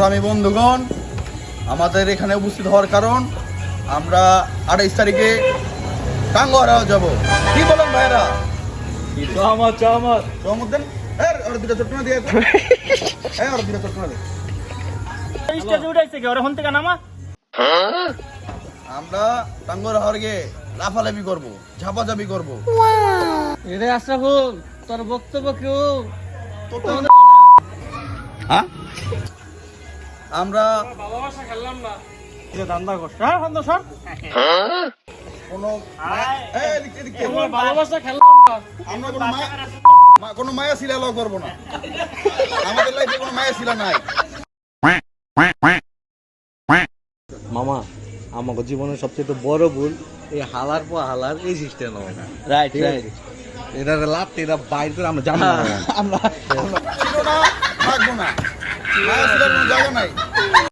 সংগ্রামী বন্ধুগণ আমাদের এখানে উপস্থিত হওয়ার কারণ আমরা আঠাইশ তারিখে টাঙ্গরা যাব। কি বলেন ভাইরা ওর দুটো দিয়ে ওর দুটো স্টেজে উঠাইছে কি? ওরে হন থেকে নামা? আমরা টাঙ্গরা লাফালাফি করব ঝাপাঝাপি করব। এরে আশরাফুল তোর বক্তব্য কেউ হ্যাঁ? আমরা হ্যাঁ কোনো এই এদিক এদিক থেকে। খেললাম না আমরা কোনো মায়া কোনো মায়া শিলা করব না আমাদের লাইফে কোনো মায়া শিলা নাই মামা আমাকে জীবনের সবচেয়ে বড় ভুল এই হালার পর হালার এই সিস্টেম রাইট আছে এটা লাভ এটা বাইর করে আমরা জানি না আমরা না থাকব জায়গা নাই